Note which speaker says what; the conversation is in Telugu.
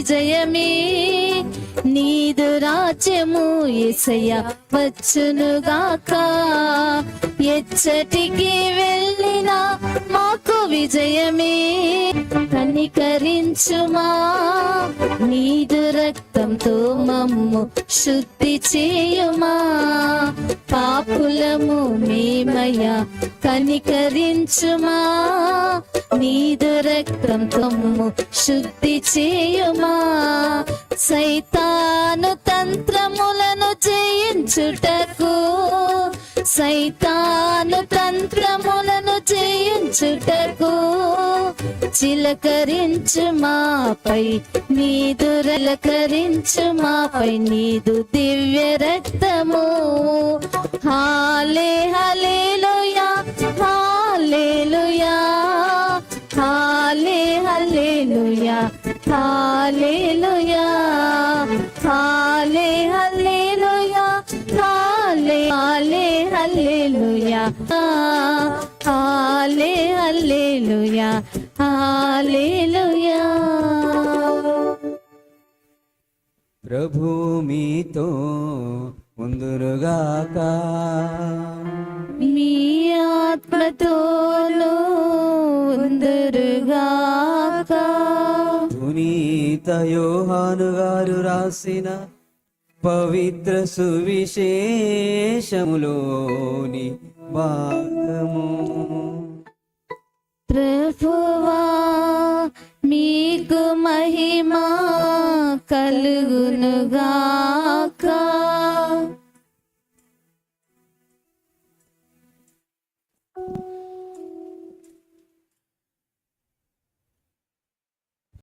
Speaker 1: విజయమే. నీదు రాజ్యము ఎసయ వచ్చునుగాక. ఎచ్చటికి వెళ్ళినా మాకు విజయమే. కనికరించుమా. నీదు రక్తంతో మమ్ము శుద్ధి చేయుమా. పాపులము మేమయ కనికరించుమా. నీదు రక్తంతో మమ్ము శుద్ధి చేయుమా? సైతాను తంత్రములను జయించుటకు సైతాను తంత్రములను జయించుటకు చిలకరించు మాపై నీదు రలకరించు మాపై నీదు దివ్య రక్తము. హాలే హలే హాలే హలేలుయా హాలేలుయా హాలే హలేలుయా హాలే హాలే హల్లెలూయా హాలే హల్లెలూయా హాలెలూయా
Speaker 2: ప్రభు మీతో ముందురుగాక
Speaker 1: ఉందురుగాక
Speaker 2: పునీత యోహాను గారు రాసిన పవిత్ర సువిశేషములోని భాగము.
Speaker 1: ప్రభువా మీకు మహిమా కలుగునుగాక.